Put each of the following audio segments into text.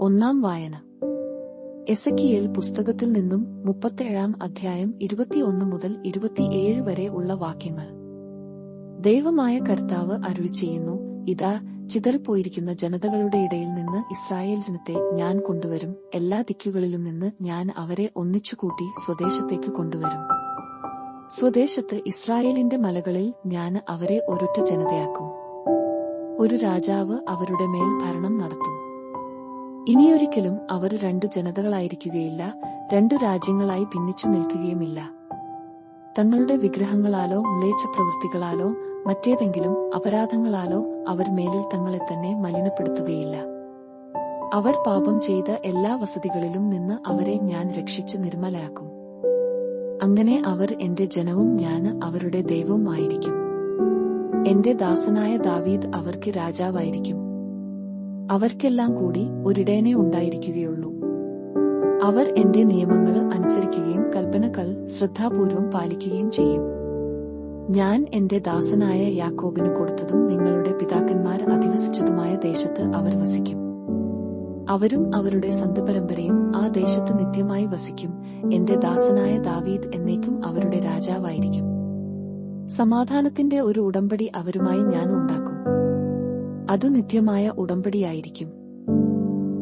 ഒന്നാം വായന. എസക്കിയേൽ പുസ്തകത്തിൽ നിന്നും മുപ്പത്തേഴാം അധ്യായം ഇരുപത്തിയൊന്ന് മുതൽ ഇരുപത്തിയേഴ് വരെ ഉള്ള വാക്യങ്ങൾ. ദൈവമായ കർത്താവ് അരുളി ചെയ്യുന്നു ഇതാ ചിതറിപ്പോയിരിക്കുന്ന ജനതകളുടെ ഇടയിൽ നിന്ന് ഇസ്രായേൽ ജനത്തെ ഞാൻ കൊണ്ടുവരും. എല്ലാ ദിക്കുകളിലും നിന്ന് ഞാൻ അവരെ ഒന്നിച്ചുകൂട്ടി സ്വദേശത്തേക്ക് കൊണ്ടുവരും. സ്വദേശത്ത് ഇസ്രായേലിന്റെ മലകളിൽ ഞാൻ അവരെ ഒരൊറ്റ ജനതയാക്കും. ഒരു രാജാവ് അവരുടെ മേൽ ഭരണം നടത്തും. ഇനിയൊരിക്കലും അവർ രണ്ടു ജനതകളായിരിക്കുകയില്ല രണ്ടു രാജ്യങ്ങളായി ഭിന്നിച്ചു നിൽക്കുകയുമില്ല. തങ്ങളുടെ വിഗ്രഹങ്ങളാലോ മ്ലേച്ഛ പ്രവൃത്തികളാലോ മറ്റേതെങ്കിലും അപരാധങ്ങളാലോ അവർ മേലിൽ തങ്ങളെ തന്നെ മലിനപ്പെടുത്തുകയില്ല. അവർ പാപം ചെയ്ത എല്ലാ വസതികളിലും നിന്ന് അവരെ ഞാൻ രക്ഷിച്ചു നിർമ്മലാക്കും. അങ്ങനെ അവർ എന്റെ ജനവും ഞാൻ അവരുടെ ദൈവവും ആയിരിക്കും എന്റെ ദാസനായ ദാവീദ് അവർക്ക് രാജാവായിരിക്കും. അവർക്കെല്ലാം കൂടി ഒരിടേനെ ഉണ്ടായിരിക്കുകയുള്ളൂ. അവർ എന്റെ നിയമങ്ങൾ അനുസരിക്കുകയും കൽപ്പനകൾ ശ്രദ്ധാപൂർവം പാലിക്കുകയും ചെയ്യും. ഞാൻ എന്റെ ദാസനായ യാക്കോബിന് കൊടുത്തതും നിങ്ങളുടെ പിതാക്കന്മാർ അധിവസിച്ചതുമായ ദേശത്ത് അവർ വസിക്കും. അവരും അവരുടെ സന്തപരമ്പരയും ആ ദേശത്ത് നിത്യമായി വസിക്കും. എന്റെ ദാസനായ ദാവീദ് എന്നേക്കും അവരുടെ രാജാവായിരിക്കും. സമാധാനത്തിന്റെ ഒരു ഉടമ്പടി അവരുമായി ഞാൻ ഉണ്ടാക്കും. അത് നിത്യമായ ഉടമ്പടിയായിരിക്കും.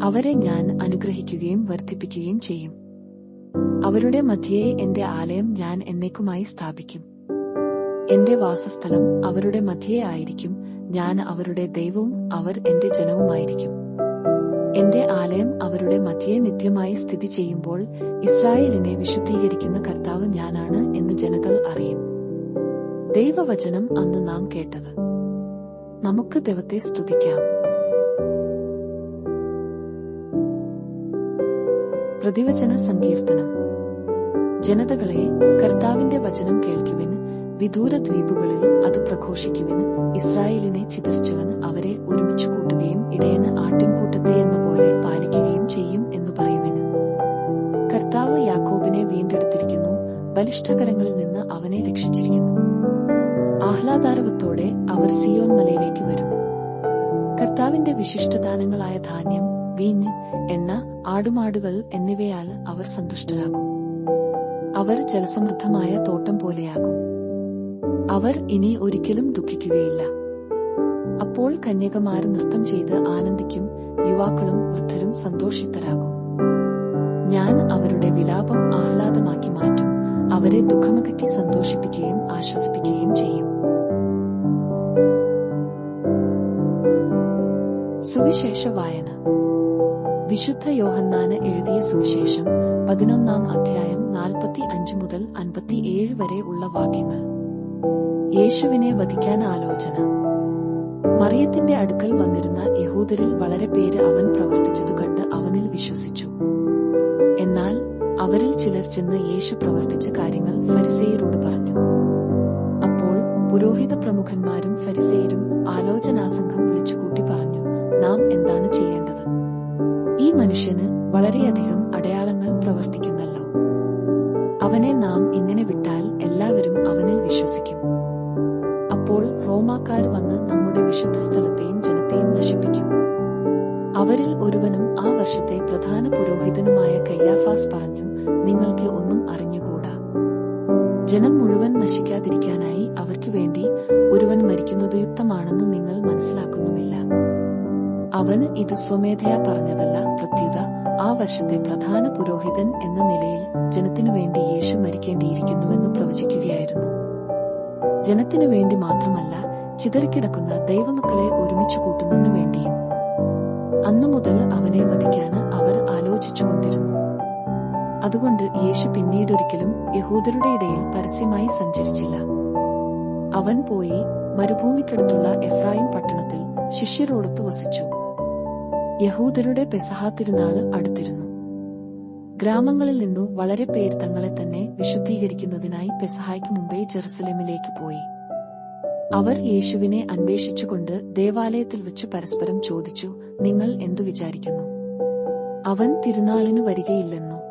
അവരെ ഞാൻ അനുഗ്രഹിക്കുകയും വർദ്ധിപ്പിക്കുകയും ചെയ്യും. അവരുടെ മധ്യയെ എന്റെ ആലയം ഞാൻ എന്നേക്കുമായി സ്ഥാപിക്കും. എന്റെ വാസസ്ഥലം അവരുടെ മധ്യയെ ആയിരിക്കും. ഞാൻ അവരുടെ ദൈവവും അവർ എന്റെ ജനവുമായിരിക്കും. എന്റെ ആലയം അവരുടെ മധ്യയെ നിത്യമായി സ്ഥിതി ചെയ്യുമ്പോൾ ഇസ്രായേലിനെ വിശുദ്ധീകരിക്കുന്ന കർത്താവ് ഞാനാണ് എന്ന് ജനങ്ങൾ അറിയും. ദൈവവചനം അന്ന് നാം കേട്ടത്. നമുക്ക് ദൈവത്തെ സ്തുതിക്കാം. പ്രതിവചന സങ്കീർത്തനം. ജനതകളെ കർത്താവിന്റെ വചനം കേൾക്കുവിൻ വിദൂര ദ്വീപുകളിൽ അത് പ്രഘോഷിക്കുവിൻ ഇസ്രായേലിനെ ചിതറിച്ചവൻ അവരെ ഒരുമിച്ച് കൂട്ടുകയും ഇടയന് ആട്ടിൻകൂട്ടത്തെ എന്ന പോലെ പാലിക്കുകയും ചെയ്യും എന്ന് പറയുവിന് കർത്താവ് യാക്കോബിനെ വീണ്ടെടുത്തിരിക്കുന്നു ബലിഷ്ഠകരങ്ങളിൽ നിന്ന് അവനെ രക്ഷിച്ചിരിക്കുന്നു. ആഹ്ലാദാരവത്തോടെ അവർ സിയോൻ മലയിലേക്ക് വരും. കർത്താവിന്റെ വിശിഷ്ടദാനങ്ങളായ ധാന്യം വീഞ്ഞ് എണ്ണ ആടുമാടുകൾ എന്നിവയാൽ അവർ സന്തുഷ്ടരാകും. അവർ ജലസമൃദ്ധമായ തോട്ടം പോലെയാകും. അവർ ഇനി ഒരിക്കലും ദുഃഖിക്കുകയില്ല. അപ്പോൾ കന്യകമാർ നൃത്തം ചെയ്ത് ആനന്ദിക്കും യുവാക്കളും വൃദ്ധരും സന്തോഷിതരാകും. ഞാൻ അവരുടെ വിലാപം ആഹ്ലാദമാക്കി മാറ്റും. അവരെ ദുഃഖമകറ്റി സന്തോഷിപ്പിക്കുകയും ആശ്വസിപ്പിക്കുകയും ചെയ്യും. സുവിശേഷ വായന വിശുദ്ധ യോഹന്നാന് എഴുതിയ സുവിശേഷം പതിനൊന്നാം അധ്യായം നാൽപ്പത്തി അഞ്ച് മുതൽ അൻപത്തിയേഴ് വരെ ഉള്ള വാക്യങ്ങൾ. യേശുവിനെ വധിക്കാൻ ആലോചന. മറിയത്തിന്റെ അടുക്കൽ വന്നിരുന്ന യഹൂദരിൽ വളരെ പേര് അവൻ പ്രവർത്തിച്ചതു കണ്ട് അവനിൽ വിശ്വസിച്ചു. എന്നാൽ അവരിൽ ചിലർ ചെന്ന് യേശു പ്രവർത്തിച്ച കാര്യങ്ങൾ ഫരിസേയരോട് പറഞ്ഞു. അപ്പോൾ പുരോഹിത പ്രമുഖന്മാരും ഫരിസേയരും ആലോചനാസംഘം വിളിച്ചുകൂട്ടി പറഞ്ഞു നാം എന്താണ് ചെയ്യേണ്ടത്? ഈ മനുഷ്യന് വളരെയധികം അടയാളങ്ങൾ പ്രവർത്തിക്കുന്നല്ലോ. അവനെ നാം ഇങ്ങനെ വിട്ടാൽ എല്ലാവരും അവനിൽ വിശ്വസിക്കും. അപ്പോൾ റോമാക്കാർ വന്ന് നമ്മുടെ വിശുദ്ധ സ്ഥലത്തെയും ജനത്തെയും നശിപ്പിക്കും. അവരിൽ ഒരുവനും ആ വർഷത്തെ പ്രധാന പുരോഹിതനുമായ കയ്യാഫാസ് പറഞ്ഞു നിങ്ങൾക്ക് ഒന്നും അറിഞ്ഞുകൂടാ. ജനം മുഴുവൻ നശിക്കാതിരിക്കാനായി അവർക്ക് വേണ്ടി ഒരുവൻ മരിക്കുന്നത് യുക്തമാണെന്ന് നിങ്ങൾ മനസ്സിലാക്കുന്നുമില്ല. അവന് ഇത് സ്വമേധയാ പറഞ്ഞതല്ല പ്രത്യുത ആ വർഷത്തെ പ്രധാന പുരോഹിതൻ എന്ന നിലയിൽ ജനത്തിനു വേണ്ടി യേശു മരിക്കേണ്ടിയിരിക്കുന്നുവെന്ന് പ്രവചിക്കുകയായിരുന്നു. ജനത്തിനു വേണ്ടി മാത്രമല്ല ചിതറിക്കിടക്കുന്ന ദൈവമക്കളെ ഒരുമിച്ച് കൂട്ടുന്നതിനു വേണ്ടിയും. അന്നു മുതൽ അവനെ വധിക്കാൻ അവർ ആലോചിച്ചുകൊണ്ടിരുന്നു. അതുകൊണ്ട് യേശു പിന്നീടൊരിക്കലും യഹൂദരുടെ ഇടയിൽ പരസ്യമായി സഞ്ചരിച്ചില്ല. അവൻ പോയി മരുഭൂമിക്കടുത്തുള്ള എഫ്രായിം പട്ടണത്തിൽ ശിഷ്യരോടൊത്തു വസിച്ചു. യഹൂദരുടെ പെസഹ തിരുനാൾ അടുത്തിരുന്നു. ഗ്രാമങ്ങളിൽ നിന്നു വളരെ പേർ തങ്ങളെ തന്നെ വിശുദ്ധീകരിക്കുന്നതിനായി പെസഹായ്ക്ക് മുമ്പേ ജെറുസലേമിലേക്ക് പോയി. അവർ യേശുവിനെ അന്വേഷിച്ചുകൊണ്ട് ദേവാലയത്തിൽ വെച്ച് പരസ്പരം ചോദിച്ചു നിങ്ങൾ എന്തു വിചാരിക്കുന്നു? അവൻ തിരുനാളിനു വരികയില്ലെന്നോ.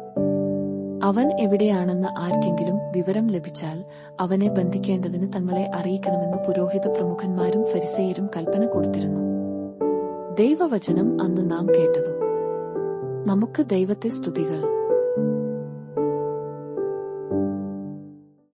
അവൻ എവിടെയാണെന്ന് ആർക്കെങ്കിലും വിവരം ലഭിച്ചാൽ അവനെ ബന്ധിക്കേണ്ടതിന് തങ്ങളെ അറിയിക്കണമെന്ന് പുരോഹിത പ്രമുഖന്മാരും ഫരിസേയരും കൽപ്പന കൊടുത്തിരുന്നു. ദൈവവചനം അന്ന് നാം കേട്ടതു. നമുക്ക് ദൈവത്തെ സ്തുതികൾ.